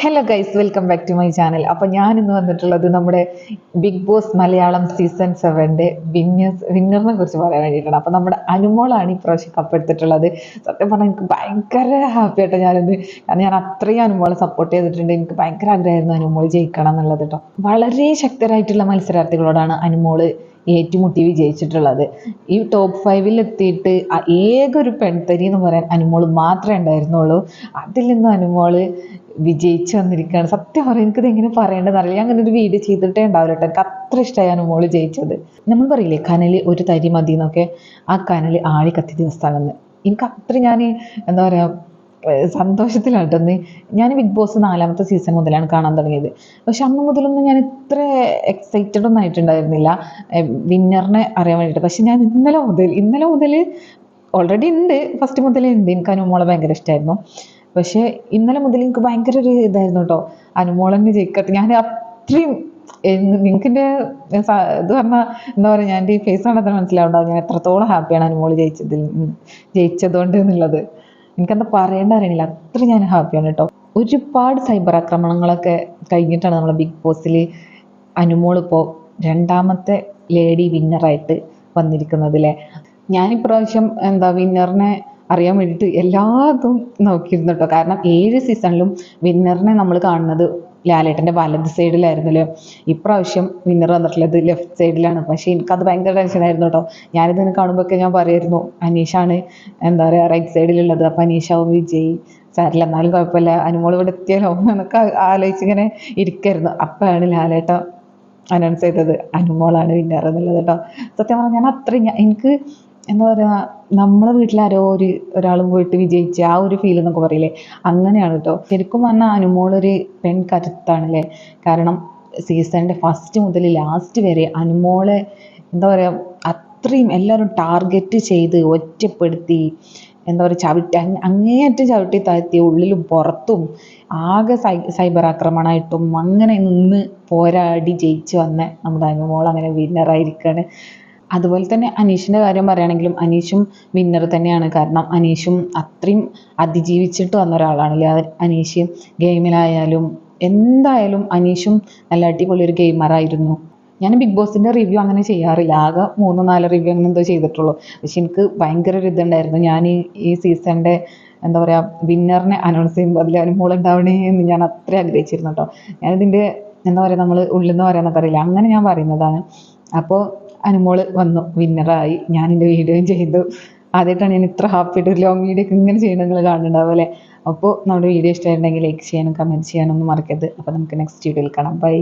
Hello guys welcome back to my channel അപ്പോൾ ഞാൻ ഇന്ന് വന്നിട്ടുള്ളത് നമ്മുടെ ബിഗ് ബോസ് മലയാളം സീസൺ സെവന്റെ വിന്നേഴ്സ് വിന്നറിനെ കുറിച്ച് പറയാൻ വേണ്ടിയിട്ടാണ്. അപ്പോൾ നമ്മുടെ അനുമോളാണ് ഈ പ്രാവശ്യം കപ്പെടുത്തിട്ടുള്ളത് സത്യം പറഞ്ഞാൽ എനിക്ക് ഭയങ്കര ഹാപ്പി ആയിട്ട് ഞാനിന്ന് കാരണം ഞാൻ അത്രയും അനുമോളെ സപ്പോർട്ട് ചെയ്തിട്ടുണ്ട്. എനിക്ക് ഭയങ്കര ആഗ്രഹമായിരുന്നു അനുമോൾ ജയിക്കണം എന്നുള്ളത് കേട്ടോ വളരെ ശക്തരായിട്ടുള്ള മത്സരാർത്ഥികളോടാണ് അനുമോൾ ഏറ്റുമുട്ടി വിജയിച്ചിട്ടുള്ളത്. ഈ ടോപ്പ് ഫൈവിൽ എത്തിയിട്ട് ഏക ഒരു പെൺതരി എന്ന് പറയാൻ അനുമോൾ മാത്രമേ ഉണ്ടായിരുന്നുള്ളൂ. അതിൽ നിന്ന് അനുമോൾ വിജയിച്ചു വന്നിരിക്കുകയാണ്. സത്യം പറയാം എനിക്കത് എങ്ങനെ പറയേണ്ടതെന്ന് അറിയില്ല. അങ്ങനെ ഒരു വീഡിയോ ചെയ്തിട്ടേ ഉണ്ടാവില്ല കേട്ടോ. എനിക്ക് അത്ര ഇഷ്ടമായി അനുമോൾ ജയിച്ചത്. നമ്മൾ പറയില്ലേ കനൽ ഒരു തരി മതി എന്നൊക്കെ ആ കനൽ ആളി കത്തി ദിവസമാണെന്ന്. എനിക്ക് അത്ര ഞാൻ എന്താ പറയുക സന്തോഷത്തിലാണ് കേട്ടോ നീ ഞാൻ ബിഗ് ബോസ് നാലാമത്തെ സീസൺ മുതലാണ് കാണാൻ തുടങ്ങിയത്. പക്ഷെ അന്ന് മുതലൊന്നും ഞാൻ ഇത്ര എക്സൈറ്റഡ് ഒന്നും ആയിട്ടുണ്ടായിരുന്നില്ല. വിന്നറിനെ അറിയാൻ വേണ്ടിയിട്ട്. പക്ഷെ ഞാൻ ഇന്നലെ മുതൽ ഇന്നലെ മുതൽ ഓൾറെഡി ഉണ്ട്. ഫസ്റ്റ് മുതലേ ഉണ്ട്. എനിക്ക് അനുമോളെ ഭയങ്കര ഇഷ്ടമായിരുന്നു പക്ഷേ ഇന്നലെ മുതൽ എനിക്ക് ഭയങ്കര ഒരു ഇതായിരുന്നു കേട്ടോ അനുമോളന്നെ ജയിക്കട്ടെ ഞാൻ അത്രയും നിങ്ങൾക്ക് എന്റെ ഇത് പറഞ്ഞാൽ എന്താ പറയുക ഞാൻ എന്റെ ഈ ഫേസ് കണ്ടാൽ മനസ്സിലാവുണ്ടാവും ഞാൻ എത്രത്തോളം ഹാപ്പിയാണ് അനുമോൾ ജയിച്ചതിൽ ജയിച്ചതുകൊണ്ട് എന്നുള്ളത്. എനിക്കെന്താ പറയേണ്ട അറിയണില്ല അത്ര ഞാൻ ഹാപ്പിയാണ് കേട്ടോ ഒരുപാട് സൈബർ ആക്രമണങ്ങളൊക്കെ കഴിഞ്ഞിട്ടാണ് നമ്മൾ ബിഗ് ബോസിൽ അനുമോളിപ്പോൾ രണ്ടാമത്തെ ലേഡി വിന്നറായിട്ട് വന്നിരിക്കുന്നത് അല്ലേ ഞാൻ ഇപ്രാവശ്യം എന്താ വിന്നറിനെ അറിയാൻ വേണ്ടിയിട്ട് എല്ലാതും നോക്കിയിരുന്നു കേട്ടോ കാരണം ഏഴ് സീസണിലും വിന്നറിനെ നമ്മൾ കാണുന്നത് ലാലേട്ടന്റെ വലത് സൈഡിലായിരുന്നല്ലോ. ഇപ്രാവശ്യം വിന്നർ വന്നിട്ടുള്ളത് ലെഫ്റ്റ് സൈഡിലാണ് പക്ഷേ എനിക്കത് ഭയങ്കര ടെൻഷനായിരുന്നു കേട്ടോ. ഞാനിതിനെ കാണുമ്പോഴൊക്കെ ഞാൻ പറയുമായിരുന്നു അനീഷാണ് എന്താ പറയുക റൈറ്റ് സൈഡിലുള്ളത് അപ്പോൾ അനീഷാവും വിജയ് സാരില്ല എന്നാലും കുഴപ്പമില്ല. അനുമോൾ ഇവിടെ എത്തിയാലോ എന്നൊക്കെ ആലോചിച്ച് ഇങ്ങനെ ഇരിക്കായിരുന്നു. അപ്പോഴാണ് ലാലേട്ട അനൗൺസ് ചെയ്തത് അനുമോളാണ് വിന്നർ എന്നുള്ളത് കേട്ടോ. സത്യം പറഞ്ഞാൽ ഞാൻ അത്രയും എനിക്ക് എന്താ പറയുക നമ്മളെ വീട്ടിലാരോ ഒരു ഒരാൾ പോയിട്ട് വിജയിച്ച ആ ഒരു ഫീൽ എന്നൊക്കെ പറയില്ലേ? അങ്ങനെയാണ് കേട്ടോ ശരിക്കും പറഞ്ഞാൽ അനുമോളൊരു പെൺ കരുത്താണല്ലേ? കാരണം സീസണിന്റെ ഫസ്റ്റ് മുതൽ ലാസ്റ്റ് വരെ അനുമോളെ എന്താ പറയുക അത്രയും എല്ലാവരും ടാർഗറ്റ് ചെയ്ത് ഒറ്റപ്പെടുത്തി എന്താ പറയുക ചവിട്ടി അങ്ങേയറ്റം ചവിട്ടി താഴ്ത്തി ഉള്ളിലും പുറത്തും ആകെ സൈബർ ആക്രമണമായിട്ടും അങ്ങനെ നിന്ന് പോരാടി ജയിച്ചു വന്ന നമ്മുടെ അനുമോൾ അങ്ങനെ വിന്നറായിരിക്കുകയാണ് അതുപോലെ തന്നെ അനീഷിന്റെ കാര്യം പറയുകയാണെങ്കിലും അനീഷും വിന്നർ തന്നെയാണ്. കാരണം അനീഷും അത്രയും അതിജീവിച്ചിട്ട് വന്ന ഒരാളാണല്ലേ? അനീഷ് ഗെയിമിലായാലും എന്തായാലും അനീഷും നല്ല അടിപൊളി ഒരു ഗെയിമറായിരുന്നു ഞാൻ ബിഗ് ബോസിന്റെ റിവ്യൂ അങ്ങനെ ചെയ്യാറില്ല. ആകെ മൂന്ന് നാല് റിവ്യൂ അങ്ങനെ എന്തോ ചെയ്തിട്ടുള്ളൂ. പക്ഷെ എനിക്ക് ഭയങ്കര ഒരു ഇതുണ്ടായിരുന്നു. ഞാൻ ഈ ഈ സീസണിന്റെ എന്താ പറയുക വിന്നറിനെ അനൗൺസ് ചെയ്യുമ്പോൾ അതിൽ അനുമോൾ ഉണ്ടാവണേ എന്ന് ഞാൻ അത്ര ആഗ്രഹിച്ചിരുന്നു കേട്ടോ ഞാനിതിന്റെ എന്താ പറയുക നമ്മൾ ഉള്ളിൽ നിന്ന് അറിയില്ല. അങ്ങനെ ഞാൻ പറയുന്നതാണ്. അപ്പോൾ അനുമോൾ വന്നു വിന്നറായി. ഞാൻ എന്റെ വീഡിയോയും ചെയ്തു. ആദ്യമായിട്ടാണ് ഞാൻ ഇത്ര ഹാപ്പി ആയിട്ട് ഒരു ലോങ് വീഡിയോ ഒക്കെ ഇങ്ങനെ ചെയ്യണം നിങ്ങൾ കാണുന്നുണ്ടാവും അല്ലേ? അപ്പോൾ നമ്മുടെ വീഡിയോ ഇഷ്ടമായിട്ടുണ്ടെങ്കിൽ ലൈക്ക് ചെയ്യാനും കമന്റ് ചെയ്യാനും ഒന്നും മറക്കരുത്. അപ്പോൾ നമുക്ക് നെക്സ്റ്റ് വീഡിയോയിൽ കാണാം. ബൈ